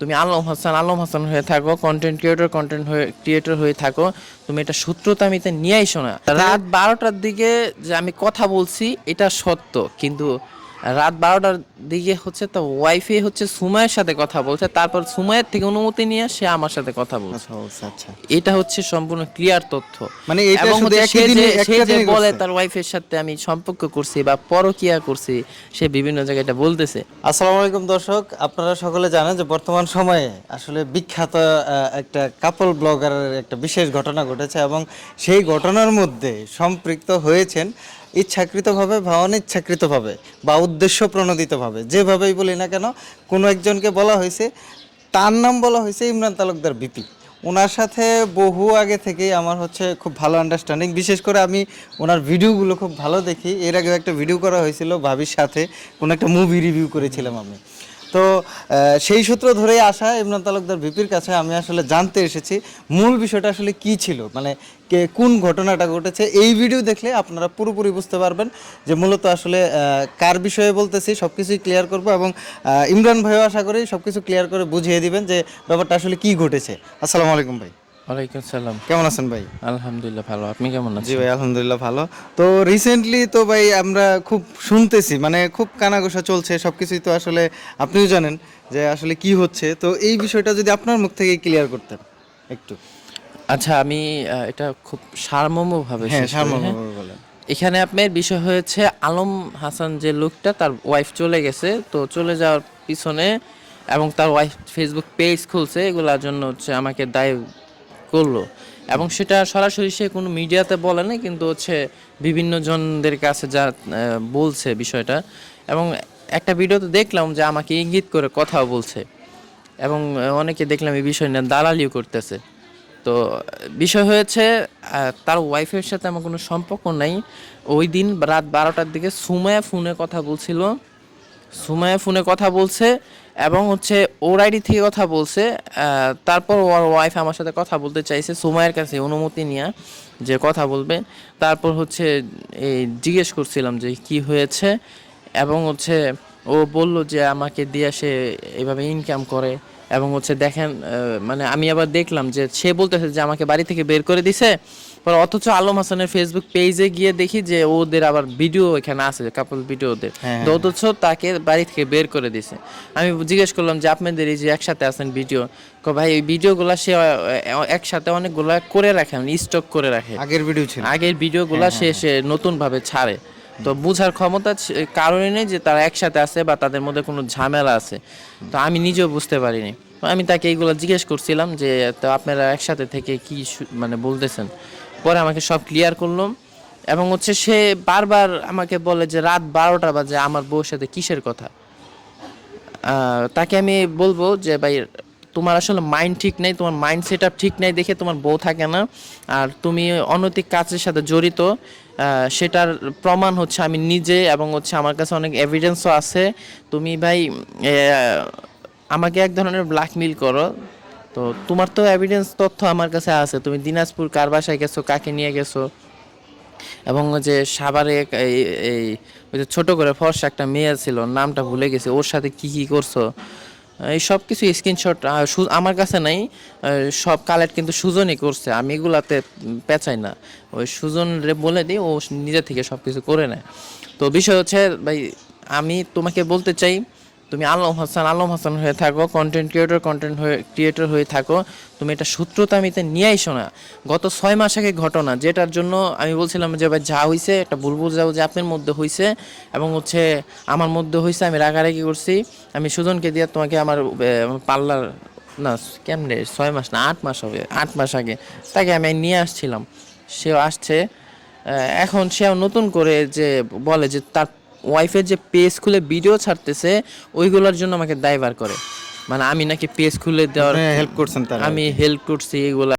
তুমি আলম হাসান আলম হাসান হয়ে থাকো কন্টেন্ট ক্রিয়েটর কন্টেন্ট হয়ে ক্রিয়েটর হয়ে থাকো। তুমি এটা সূত্রতামিতে নিয়ে আইসো না। রাত বারোটার দিকে যে আমি কথা বলছি এটা সত্য। কিন্তু রাত বারোটার দিকে হচ্ছে তো ওয়াইফে হচ্ছে সুমায়ের সাথে কথা বলছে। তারপর সুমায়ের থেকে অনুমতি নিয়ে সে আমার সাথে কথা বলছে। আচ্ছা আচ্ছা এটা হচ্ছে সম্পূর্ণ ক্লিয়ার তথ্য। মানে এটা শুধু হচ্ছে একই দিনে সে যে বলে তার ওয়াইফের সাথে আমি সম্পর্ক করছি বা পরকিয়া করছি সে বিভিন্ন জায়গায় এটা বলতেছে। আসসালামু আলাইকুম দর্শক আপনারা সকলে জানেন যে বর্তমান সময়ে আসলে বিখ্যাত একটা কাপল ব্লগারের একটা বিশেষ ঘটনা ঘটেছে এবং সেই ঘটনার মধ্যে সম্পৃক্ত হয়েছেন ইচ্ছাকৃতভাবে বা অনিচ্ছাকৃতভাবে বা উদ্দেশ্য প্রণোদিতভাবে, যেভাবেই বলি না কেন, কোনো একজনকে বলা হয়েছে, তার নাম বলা হয়েছে ইমরান তালুকদার বিপি। ওনার সাথে বহু আগে থেকেই আমার হচ্ছে খুব ভালো আন্ডারস্ট্যান্ডিং বিশেষ করে আমি ওনার ভিডিওগুলো খুব ভালো দেখি। এর আগে একটা ভিডিও করা হয়েছিল ভাবির সাথে, কোনো একটা মুভি রিভিউ করেছিলাম আমি। তো সেই সূত্র ধরেই আসা ইমরান তালুকদার ভিপির কাছে আমি আসলে জানতে এসেছি মূল বিষয়টা আসলে কি ছিল মানে কে কোন ঘটনাটা ঘটেছে, এই ভিডিও দেখলে আপনারা পুরোপুরি বুঝতে পারবেন যে মূলত আসলে কার বিষয়ে বলতেছি সব কিছুই ক্লিয়ার করব এবং ইমরান ভাইও আশা করি সব কিছু ক্লিয়ার করে বুঝিয়ে দিবেন যে ব্যাপারটা আসলে কি ঘটেছে। আসসালামু আলাইকুম ভাই। ওয়ালাইকুম সালাম কেমন আছেন ভাই? আলহামদুলিল্লাহ ভালো। আপনি কেমন আছেন? জি ভাই আলহামদুলিল্লাহ ভালো। তো রিসেন্টলি তো ভাই আমরা খুব শুনতেছি মানে খুব কানাঘোষা চলছে সবকিছুই তো আসলে আপনিও জানেন যে আসলে কি হচ্ছে। তো এই বিষয়টা যদি আপনার মুখ থেকে ক্লিয়ার করতেন একটু। আচ্ছা আমি এটা খুব সারমর্মভাবে হ্যাঁ হ্যাঁ? বলেন। এখানে আপনার বিষয় হয়েছে আলম হাসান যে লোকটা তার ওয়াইফ চলে গেছে। তো চলে যাওয়ার পিছনে এবং তার ওয়াইফ ফেসবুক পেজ খুলছে এগুলোর জন্য হচ্ছে আমাকে দায় করল। এবং সেটা সরাসরি সে কোনো মিডিয়াতে বলে না কিন্তু হচ্ছে বিভিন্ন জনদের কাছে যা বলছে বিষয়টা। এবং একটা ভিডিওতে দেখলাম যে আমাকে ইঙ্গিত করে কথাও বলছে। এবং অনেকে দেখলাম এই বিষয় নিয়ে দালালিও করতেছে। তো বিষয় হয়েছে তার ওয়াইফের সাথে আমার কোনো সম্পর্ক নাই। ওই দিন রাত বারোটার দিকে সুমায়া ফোনে কথা বলছিল। সুমায়া ফোনে কথা বলছে এবং হচ্ছে ওর আইডি থেকে কথা বলছে তারপর ওর ওয়াইফ আমার সাথে কথা বলতে চাইছে সুমায়ের কাছে অনুমতি নিয়ে যে কথা বলবে। তারপর হচ্ছে এই জিজ্ঞেস করছিলাম যে কি হয়েছে এবং হচ্ছে ও বলল যে আমাকে দিয়ে সে এভাবে ইনকাম করে। এবং হচ্ছে দেখেন মানে আমি আবার দেখলাম যে সে বলতেছে যে আমাকে বাড়ি থেকে বের করে দিছে। পরে অথচ আলম হাসানের ফেসবুক পেজে গিয়ে দেখি যে ওদের আবার ভিডিও এখানে আছে কাপল ভিডিও ওদের। তো অথচ তাকে বাড়ি থেকে বের করে দিছে। আমি জিজ্ঞেস করলাম যে আপনাদের এই যে একসাথে আছেন ভিডিও কো ভাই এই ভিডিওগুলো সে একসাথে অনেকগুলা করে রাখে স্টক করে রাখে। আগের ভিডিও ছিল। আগের ভিডিওগুলো সে সে নতুন ভাবে ছাড়ে। তো বুঝার ক্ষমতা কারণে নেই যে তারা একসাথে আছে বা তাদের মধ্যে কোনো ঝামেলা আছে। তো আমি নিজেও বুঝতে পারিনি। আমি তাকে এইগুলো জিজ্ঞেস করছিলাম যে, তো আপনারা একসাথে থেকে কি মানে বলতেছেন। পরে আমাকে সব ক্লিয়ার করলাম এবং হচ্ছে সে বারবার আমাকে বলে যে, রাত বারোটা বাজে, আমার বউর সাথে কিসের কথা? তাকে আমি বলব যে, ভাই, তোমার আসলে মাইন্ড ঠিক নেই, তোমার মাইন্ড সেট আপ ঠিক নেই দেখে তোমার বউ থাকে না। আর তুমি অনৈতিক কাজের সাথে জড়িত সেটার প্রমাণ হচ্ছে আমি নিজে এবং হচ্ছে আমার কাছে অনেক এভিডেন্সও আছে। তুমি ভাই আমাকে এক ধরনের ব্ল্যাকমেল করো। তো তোমার তো এভিডেন্স তথ্য আমার কাছে আছে। তুমি দিনাজপুর কার বাসায় গেছো, কাকে নিয়ে গেছো? এবং ওই যে সাভারে এই এই, ওই যে ছোটো করে ফর্সা একটা মেয়ে ছিল, নামটা ভুলে গেছে। ওর সাথে কি কি করছ? এই সব কিছু স্ক্রিনশট আমার কাছে নাই সব কালেক্ট কিন্তু সুজনই করছে, আমি এগুলাতে পেঁচাই না। ওই সুজন রে বলে দিই, ও নিজে থেকে সব কিছু করে নেয়। তো বিষয় হচ্ছে, ভাই, আমি তোমাকে বলতে চাই তুমি আলম হাসান আলম হাসান হয়ে থাকো কন্টেন্ট ক্রিয়েটর কন্টেন্ট হয়ে ক্রিয়েটর হয়ে থাকো। তুমি এটা সূত্রতামিতে নিয়ে আইসো না। গত ছয় মাস আগে ঘটনা, যেটার জন্য আমি বলছিলাম যে, ভাই, যা হইছে, একটা ভুল বুঝাও যে আপনার মধ্যে হয়েছে এবং হচ্ছে আমার মধ্যে হয়েছে আমি রাগারাগি করছি। আমি সুজনকে দিয়ে তোমাকে আমার পার্লার না, কেমনে? ছয় মাস না, আট মাস হবে, আট মাস আগে। তাকে আমি নিয়ে আসছিলাম। সেও আসছে। এখন সেও নতুন করে যে, বলে যে, তার ওয়াইফের যে পেজ খুলে ভিডিও ছাড়তেছে ওইগুলোর জন্য আমাকে দায়ভার করে। মানে আমি নাকি পেজ খুলে দেওয়ার হেল্প করছেন আমি হেল্প করছি এগুলা।